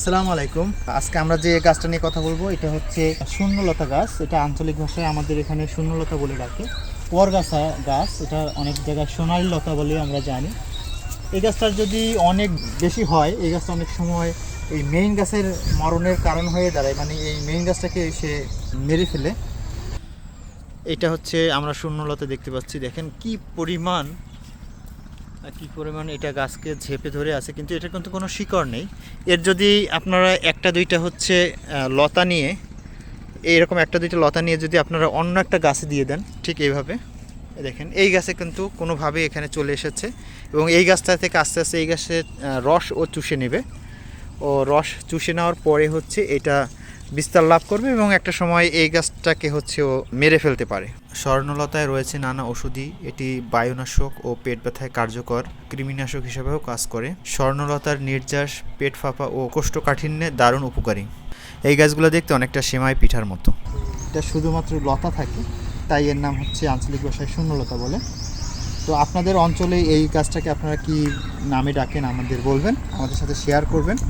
আসসালামু আলাইকুম। আজকে আমরা যে গাছটা নিয়ে কথা বলব, এটা হচ্ছে শূন্যলতা গাছ। এটা আঞ্চলিক ভাষায় আমাদের এখানে শূন্যলতা বলে ডাকে। পরগাছা গাছ, এটা অনেক জায়গায় সোনালী লতা বলে আমরা জানি। এই গাছটার যদি অনেক বেশি হয়, এই গাছটা অনেক সময় এই মেইন গাছের মরণের কারণ হয়ে দাঁড়ায় মানে এই মেইন গাছটাকে সে মেরে ফেলে। এটা হচ্ছে আমরা শূন্যলতা দেখতে পাচ্ছি। দেখেন কি পরিমাণ কি পরিমাণ এটা গাছকে ঝেপে ধরে আছে, কিন্তু এটা কিন্তু কোনো শিকড় নেই। এর যদি আপনারা একটা, দুইটা হচ্ছে লতা নিয়ে, এইরকম একটা, দুইটা লতা নিয়ে যদি আপনারা অন্য একটা গাছে দিয়ে দেন, ঠিক এইভাবে দেখেন, এই গাছে কিন্তু কোনোভাবেই এখানে চলে এসেছে এবং এই গাছটা থেকে আস্তে আস্তে এই গাছের রস ও চুষে নেবে। ও রস চুষে নেওয়ার পরে হচ্ছে এটা বিস্তার লাভ করবে এবং একটা সময় এই গাছটাকে হচ্ছে ও মেরে ফেলতে পারে। স্বর্ণলতায় রয়েছে নানা ওষুধি এটি বায়ুনাশক ও পেট ব্যথায় কার্যকর কৃমিনাশক হিসেবেও কাজ করে। স্বর্ণলতার নির্যাস পেট ফাঁপা ও কোষ্ঠকাঠিন্যে দারুণ উপকারী। এই গাছগুলো দেখতে অনেকটা সেমাই পিঠার মতো। এটা শুধুমাত্র লতা থাকে তাই এর নাম হচ্ছে আঞ্চলিক ভাষায় শূন্যলতা বলে। তো আপনাদের অঞ্চলে এই গাছটাকে আপনারা কি নামে ডাকেন আমাদের বলবেন আমাদের সাথে শেয়ার করবেন।